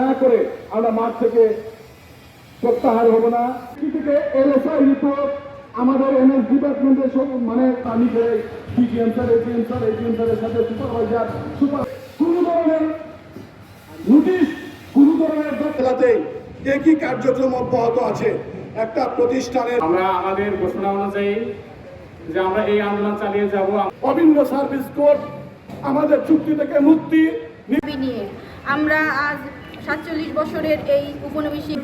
না করে আমরা মাঠ থেকে প্রত্যাহার হব না। থেকে এলএসআই রিপোর্ট আমাদের এনএস ডিপার্টমেন্টের সব মানে আমি সাথে সুপারভাইজার সুপার কোনো ধরনের নোটিশ কোনো ধরনের জেলাতে একই কার্যক্রম অব্যাহত আছে? একটা প্রতিষ্ঠানের আমরা আমাদের ঘোষণা অনুযায়ী যে আমরা এই আন্দোলন চালিয়ে যাব। অভিন্ন সার্ভিস কোড আমাদের চুক্তি থেকে মুক্তি নিয়ে আমরা আজ সাতচল্লিশ বছরের এই উপনিবেশিক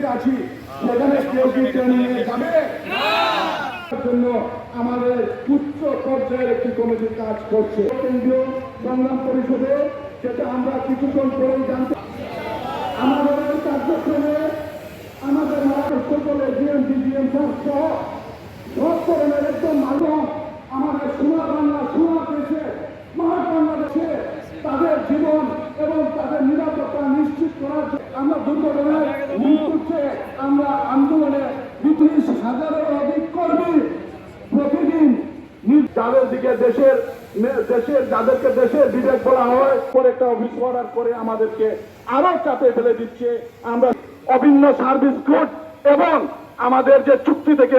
জন্য আমাদের পর্যায়ের একটি কাজ করছে। কেন্দ্রীয় পরিষদে সেটা আমরা কিছুক্ষণ পরেই জানতে আমাদের কার্যক্রমে আমাদের মহারাষ্ট্র বলে জিএমপি জিএম সহ এবং তাদের নিরাপত্তা নিশ্চিত করার আমরা দুর্ঘটনায় আমরা আন্দোলনে হাজারের অধিক কর্মী প্রতিদিন যাদের দিকে দেশের দেশের যাদেরকে দেশের বিবেক বলা হয় পরে একটা অফিস অর্ডার করে আমাদেরকে আরও চাপে ফেলে দিচ্ছে। আমরা অভিন্ন সার্ভিস কোড এবং আমাদের যে চুক্তি থেকে